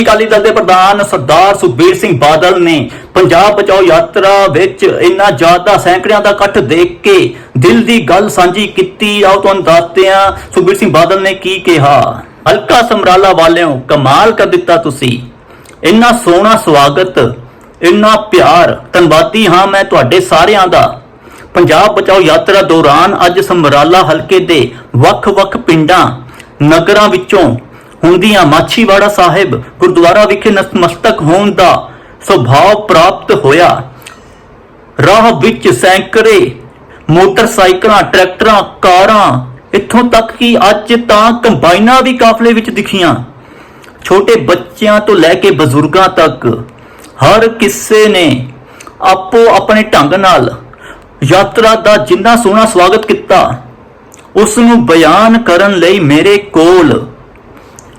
ਸ਼੍ਰੋਮਣੀ ਅਕਾਲੀ ਦਲ ਦੇ ਪ੍ਰਧਾਨ ਸਰਦਾਰ ਸੁਖਬੀਰ ਸਿੰਘ ਬਾਦਲ ਨੇ ਪੰਜਾਬ ਬਚਾਓ ਯਾਤਰਾ ਵਿੱਚ ਇੰਨਾ ਜ਼ਿਆਦਾ ਸੈਂਕੜਿਆਂ ਦਾ ਇਕੱਠ ਦੇਖ ਕੇ ਦਿਲ ਦੀ ਗੱਲ ਸਾਂਝੀ ਕੀਤੀ। ਆਓ ਤੁਹਾਨੂੰ ਦੱਸਦੇ ਹਾਂ, ਸੁਖਬੀਰ ਸਿੰਘ ਬਾਦਲ ਨੇ ਕੀ ਕਿਹਾ। ਹਲਕਾ ਸਮਰਾਲਾ ਵਾਲਿਓ ਕਮਾਲ ਕਰ ਦਿੱਤਾ ਤੁਸੀਂ। ਇੰਨਾ ਸੋਹਣਾ ਸਵਾਗਤ, ਇੰਨਾ ਪਿਆਰ, ਧੰਨਵਾਦੀ ਹਾਂ ਮੈਂ ਤੁਹਾਡੇ ਸਾਰਿਆਂ ਦਾ। ਪੰਜਾਬ ਬਚਾਓ ਯਾਤਰਾ ਦੌਰਾਨ ਅੱਜ ਸਮਰਾਲਾ ਹਲਕੇ ਦੇ ਵੱਖ-ਵੱਖ ਪਿੰਡਾਂ, ਨਗਰਾਂ ਵਿੱਚੋਂ ਹੁੰਦੀਆਂ ਮਾਛੀਵਾੜਾ ਸਾਹਿਬ ਗੁਰਦੁਆਰਾ ਵਿਖੇ ਨਤਮਸਤਕ ਹੋਣ ਦਾ ਸੁਭਾਅ ਪ੍ਰਾਪਤ ਹੋਇਆ। ਰਾਹ ਵਿੱਚ ਸੈਂਕੜੇ ਮੋਟਰਸਾਈਕਲਾਂ, ਟਰੈਕਟਰਾਂ, ਕਾਰਾਂ ਇੱਥੋਂ ਤੱਕ ਕਿ ਅੱਜ ਤਾਂ ਕੰਬਾਈਨਾਂ ਵੀ ਕਾਫਲੇ ਵਿੱਚ ਦਿਖੀਆਂ। ਛੋਟੇ ਬੱਚਿਆਂ ਤੋਂ ਲੈ ਕੇ ਬਜ਼ੁਰਗਾਂ ਤੱਕ ਹਰ ਕਿਸੇ ਨੇ ਆਪੋ ਆਪਣੇ ਢੰਗ ਨਾਲ ਯਾਤਰਾ ਦਾ ਜਿੰਨਾ ਸੋਹਣਾ ਸਵਾਗਤ ਕੀਤਾ ਉਸ ਨੂੰ ਬਿਆਨ ਕਰਨ ਲਈ ਮੇਰੇ ਕੋਲ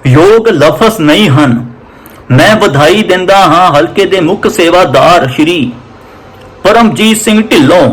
ਯੋਗ ਲਫ਼ਜ਼ ਨਹੀਂ ਹਨ। ਮੈਂ ਵਧਾਈ ਦਿੰਦਾ ਹਾਂ ਹਲਕੇ ਦੇ ਮੁੱਖ ਸੇਵਾਦਾਰ ਸ਼੍ਰੀ ਪਰਮਜੀਤ ਸਿੰਘ ਢਿੱਲੋਂ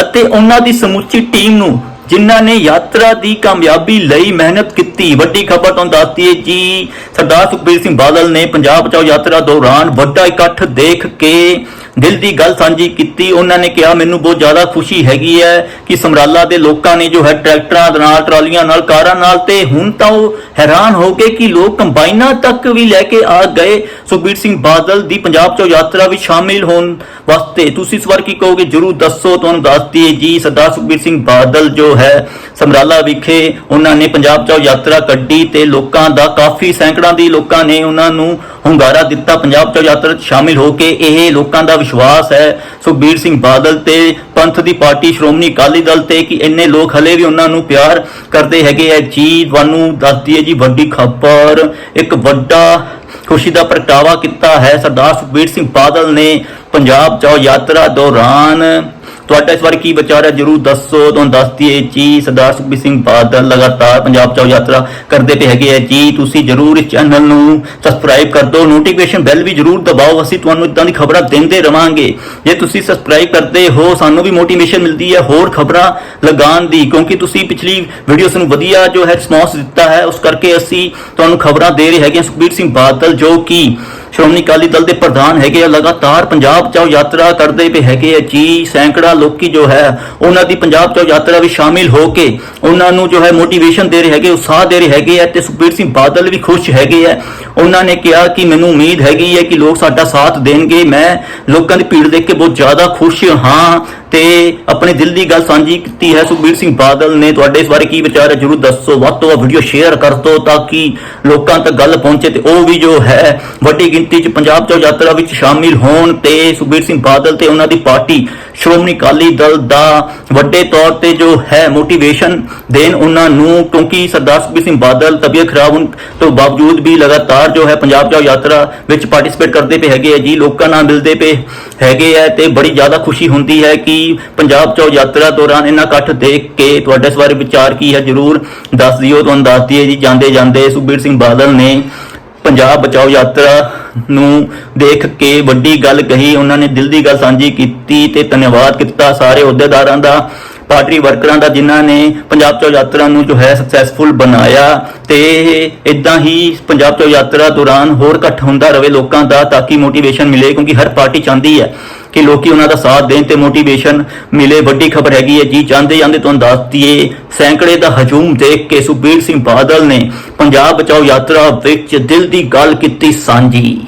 ਅਤੇ ਉਹਨਾਂ ਦੀ ਸਮੁੱਚੀ ਟੀਮ ਨੂੰ, ਜਿਨ੍ਹਾਂ ਨੇ ਯਾਤਰਾ ਦੀ ਕਾਮਯਾਬੀ ਲਈ ਮਿਹਨਤ ਕੀਤੀ। ਵੱਡੀ ਖਬਰ ਤੁਹਾਨੂੰ ਦੱਸਦੀ ਹੈ ਜੀ, ਸਰਦਾਰ ਸੁਖਬੀਰ ਸਿੰਘ ਬਾਦਲ ਨੇ ਪੰਜਾਬ ਬਚਾਓ ਯਾਤਰਾ ਦੌਰਾਨ ਵੱਡਾ ਇਕੱਠ ਦੇਖ ਕੇ ਦਿਲ ਦੀ ਗੱਲ ਸਾਂਝੀ ਕੀਤੀ, ਉਹਨਾਂ ਨੇ ਕਿਹਾ, ਮੈਨੂੰ ਬਹੁਤ ਜ਼ਿਆਦਾ ਖੁਸ਼ੀ ਹੈਗੀ ਹੈ ਕਿ ਸਮਰਾਲਾ ਦੇ ਲੋਕਾਂ ਨੇ ਜੋ ਹੈ ਟਰੈਕਟਰਾਂ ਨਾਲ, ਟਰਾਲੀਆਂ ਨਾਲ, ਕਾਰਾਂ ਨਾਲ ਤੇ ਹੁਣ ਤਾਂ ਉਹ ਹੈਰਾਨ ਹੋ ਗਏ ਕਿ ਲੋਕ ਕੰਬਾਈਨਾਂ ਤੱਕ ਵੀ ਲੈ ਕੇ ਆ ਗਏ। ਸੁਖਬੀਰ ਸਿੰਘ ਬਾਦਲ ਦੀ ਪੰਜਾਬ ਚੋਂ ਯਾਤਰਾ ਵਿੱਚ ਸ਼ਾਮਿਲ ਹੋਣ ਵਾਸਤੇ ਤੁਸੀਂ ਇਸ ਵਾਰ ਕੀ ਕਹੋਗੇ? ਜਰੂਰ ਦੱਸੋ, ਤੁਹਾਨੂੰ ਦੱਸਦੀ ਹੈ ਜੀ, ਸਰਦਾਰ ਸੁਖਬੀਰ ਸਿੰਘ ਬਾਦਲ ਜੋ ਹੈ ਸਮਰਾਲਾ ਵਿਖੇ ਉਹਨਾਂ ਨੇ ਪੰਜਾਬ ਚੋਂ ਯਾਤਰਾ ਕੱਢੀ ਤੇ ਲੋਕਾਂ ਦਾ ਕਾਫੀ ਸੈਂਕੜਾਂ ਦੀ ਲੋਕਾਂ ਨੇ ਉਹਨਾਂ ਨੂੰ ਹੁੰਗਾਰਾ ਦਿੱਤਾ। ਪੰਜਾਬ ਚੋਂ ਯਾਤਰਾ 'ਚ ਸ਼ਾਮਿਲ ਹੋ ਕੇ ਇਹ ਲੋਕਾਂ ਦਾ ਵਿਸ਼ਵਾਸ ਹੈ। ਸੁਖਬੀਰ ਸਿੰਘ ਬਾਦਲ ਤੇ ਪੰਥ ਦੀ ਪਾਰਟੀ ਸ਼੍ਰੋਮਣੀ ਅਕਾਲੀ ਦਲ ਤੇ ਕਿ ਇੰਨੇ ਲੋਕ ਹਲੇ ਵੀ ਉਹਨਾਂ ਨੂੰ ਪਿਆਰ ਕਰਦੇ ਹੈਗੇ ਆ। ਜੀ, ਤੁਹਾਨੂੰ ਦੱਸਦੀ ਹੈ ਜੀ, ਵੱਡੀ ਖਬਰ, ਇੱਕ ਵੱਡਾ ਖੁਸ਼ੀ ਦਾ ਪ੍ਰਗਟਾਵਾ ਕੀਤਾ ਹੈ। ਸਰਦਾਰ ਸੁਖਬੀਰ ਸਿੰਘ ਬਾਦਲ ਨੇ ਪੰਜਾਬ ਜਾਓ ਯਾਤਰਾ ਦੌਰਾਨ ਤੁਹਾਡਾ ਇਸ ਬਾਰੇ ਕੀ ਵਿਚਾਰ ਹੈ? ਜਰੂਰ ਦੱਸੋ, ਤੁਹਾਨੂੰ ਦੱਸਦੀ ਹੈ ਜੀ ਸਰਦਾਰ ਸੁਖਬੀਰ ਸਿੰਘ ਬਾਦਲ ਲਗਾਤਾਰ ਪੰਜਾਬ ਚੋਂ ਯਾਤਰਾ ਕਰਦੇ ਪਏ ਹੈਗੇ ਹੈ ਜੀ ਤੁਸੀਂ ਜਰੂਰ ਇਸ ਚੈਨਲ ਨੂੰ ਸਬਸਕ੍ਰਾਈਬ ਕਰ ਦਿਓ। ਨੋਟੀਫਿਕੇਸ਼ਨ ਬੈਲ ਵੀ ਜਰੂਰ ਦਬਾਓ। ਅਸੀਂ ਤੁਹਾਨੂੰ ਇਦਾਂ ਦੀ ਖਬਰਾਂ ਦਿੰਦੇ ਰਵਾਂਗੇ। ਜੇ ਤੁਸੀਂ ਸਬਸਕ੍ਰਾਈਬ ਕਰਦੇ ਹੋ, ਸਾਨੂੰ ਵੀ ਮੋਟੀਵੇਸ਼ਨ ਮਿਲਦੀ ਹੈ ਹੋਰ ਖਬਰਾਂ ਲਗਾਉਣ ਦੀ। ਕਿਉਂਕਿ ਤੁਸੀਂ ਪਿਛਲੀ ਵੀਡੀਓਸ ਨੂੰ ਵਧੀਆ ਜੋ ਹੈ ਰਿਸਪੌਂਸ ਦਿੱਤਾ ਹੈ, ਉਸ ਕਰਕੇ ਅਸੀਂ ਤੁਹਾਨੂੰ ਖਬਰਾਂ ਦੇ ਰਹੇ ਹੈਗੇ ਸੁਖਬੀਰ ਸਿੰਘ ਬਾਦਲ, ਜੋ ਕਿ ਸ਼੍ਰੋਮਣੀ ਅਕਾਲੀ ਦਲ ਦੇ ਪ੍ਰਧਾਨ ਹੈਗੇ ਆ, ਲਗਾਤਾਰ ਪੰਜਾਬ ਚੋਂ ਯਾਤਰਾ ਕਰਦੇ ਪਏ ਹੈਗੇ ਆ ਜੀ ਸੈਂਕੜਾ ਲੋਕੀ ਜੋ ਹੈ, ਉਹਨਾਂ ਦੀ ਪੰਜਾਬ ਚੋਂ ਯਾਤਰਾ ਵਿੱਚ ਸ਼ਾਮਿਲ ਹੋ ਕੇ ਉਹਨਾਂ ਨੂੰ ਜੋ ਹੈ ਮੋਟੀਵੇਸ਼ਨ ਦੇ ਰਹੇ ਹੈਗੇ, ਉਤਸ਼ਾਹ ਦੇ ਰਹੇ ਹੈਗੇ ਆ ਤੇ ਸੁਖਬੀਰ ਸਿੰਘ ਬਾਦਲ ਵੀ ਖੁਸ਼ ਹੈਗੇ ਆ। ਉਹਨਾਂ ਨੇ ਕਿਹਾ ਕਿ ਮੈਨੂੰ ਉਮੀਦ ਹੈਗੀ ਹੈ ਕਿ ਲੋਕ ਸਾਡਾ ਸਾਥ ਦੇਣਗੇ। ਮੈਂ ਲੋਕਾਂ ਦੀ ਭੀੜ ਦੇਖ ਕੇ ਬਹੁਤ ਜ਼ਿਆਦਾ ਖੁਸ਼ ਹਾਂ ਤੇ ਆਪਣੇ ਦਿਲ ਦੀ ਗੱਲ ਸਾਂਝੀ ਕੀਤੀ ਹੈ ਸੁਖਬੀਰ ਸਿੰਘ ਬਾਦਲ ਨੇ। ਤੁਹਾਡੇ ਇਸ ਬਾਰੇ ਕੀ ਵਿਚਾਰ ਹੈ? ਜਰੂਰ ਦੱਸੋ। ਵੱਧ ਤੋਂ ਵੱਧ ਵੀਡੀਓ ਸ਼ੇਅਰ ਕਰ ਦਿਓ ਤਾਂ ਕਿ ਲੋਕਾਂ ਤੱਕ ਗੱਲ ਪਹੁੰਚੇ ਤੇ ਉਹ ਵੀ ਜੋ ਹੈ ਵੱਡੀ ਗਿਣਤੀ 'ਚ ਪੰਜਾਬ ਚੋਂ ਯਾਤਰਾ ਵਿੱਚ ਸ਼ਾਮਿਲ ਹੋਣ ਤੇ ਸੁਖਬੀਰ ਸਿੰਘ ਬਾਦਲ ਤੇ ਉਹਨਾਂ ਦੀ ਪਾਰਟੀ, ਸ਼੍ਰੋਮਣੀ ਅਕਾਲੀ ਦਲ ਦਾ ਵੱਡੇ ਤੌਰ ਤੇ ਜੋ ਹੈ ਮੋਟੀਵੇਸ਼ਨ ਦੇਣ ਉਹਨਾਂ ਨੂੰ, ਕਿਉਂਕਿ ਸਰਦਾਰ ਸੁਖਬੀਰ ਸਿੰਘ ਬਾਦਲ ਤਬੀਅਤ ਖਰਾਬ ਹੋਣ ਤੋਂ ਬਾਵਜੂਦ ਵੀ ਲਗਾਤਾਰ ਜੋ ਹੈ ਪੰਜਾਬ ਚੋਂ ਯਾਤਰਾ ਵਿੱਚ ਪਾਰਟਿਸਿਪੇਟ ਕਰਦੇ ਪਏ ਹੈਗੇ ਆ ਜੀ, ਲੋਕਾਂ ਨਾਲ ਮਿਲਦੇ ਪਏ ਹੈਗੇ ਆ ਤੇ ਬੜੀ ਜ਼ਿਆਦਾ ਖੁਸ਼ੀ ਹੁੰਦੀ ਹੈ ਕਿ ਪੰਜਾਬ ਚੋਂ ਯਾਤਰਾ ਦੌਰਾਨ ਇਹਨਾਂ ਇਕੱਠ ਦੇਖ ਕੇ ਤੁਹਾਡੇ ਇਸ ਬਾਰੇ ਵਿਚਾਰ ਕੀ ਹੈ ਜਰੂਰ ਦੱਸ ਦਿਓ, ਤੁਹਾਨੂੰ ਦੱਸ ਦਈਏ ਜੀ ਜਾਂਦੇ ਜਾਂਦੇ ਸੁਖਬੀਰ ਸਿੰਘ ਬਾਦਲ ਨੇ ਪੰਜਾਬ ਬਚਾਓ ਯਾਤਰਾ ਨੂੰ ਦੇਖ ਕੇ ਵੱਡੀ ਗੱਲ ਕਹੀ, ਉਹਨਾਂ ਨੇ ਦਿਲ ਦੀ ਗੱਲ ਸਾਂਝੀ ਕੀਤੀ ਤੇ ਧੰਨਵਾਦ ਕੀਤਾ ਸਾਰੇ ਅਹੁਦੇਦਾਰਾਂ ਦਾ। ਪਾਰਟੀ ਵਰਕਰਾਂ ਦਾ ਜਿਨ੍ਹਾਂ ਨੇ ਪੰਜਾਬ ਚੋਂ ਯਾਤਰਾ ਨੂੰ ਜੋ ਹੈ ਸਕਸੈਸਫੁਲ ਬਣਾਇਆ ਤੇ ਇਦਾਂ ਹੀ ਪੰਜਾਬ ਚੋਂ ਯਾਤਰਾ ਦੌਰਾਨ ਹੋਰ ਘੱਟ ਹੁੰਦਾ ਰਵੇ ਲੋਕਾਂ ਦਾ ਤਾਂ ਕਿ ਮੋਟੀਵੇਸ਼ਨ ਮਿਲੇ, ਕਿਉਂਕਿ ਹਰ ਪਾਰਟੀ ਚਾਹੁੰਦੀ ਹੈ ਕਿ ਲੋਕੀ ਉਹਨਾਂ ਦਾ ਸਾਥ ਦੇਣ ਤੇ ਮੋਟੀਵੇਸ਼ਨ ਮਿਲੇ। ਵੱਡੀ ਖਬਰ ਹੈਗੀ ਹੈ, ਜੀ ਜਾਂਦੇ ਜਾਂਦੇ ਤੁਹਾਨੂੰ ਦੱਸ ਦਈਏ, ਸੈਂਕੜੇ ਦਾ ਹਜੂਮ ਦੇਖ ਕੇ ਸੁਖਬੀਰ ਸਿੰਘ ਬਾਦਲ ਨੇ ਪੰਜਾਬ ਬਚਾਓ ਯਾਤਰਾ ਵਿੱਚ ਦਿਲ ਦੀ ਗੱਲ ਕੀਤੀ ਸਾਂਝੀ।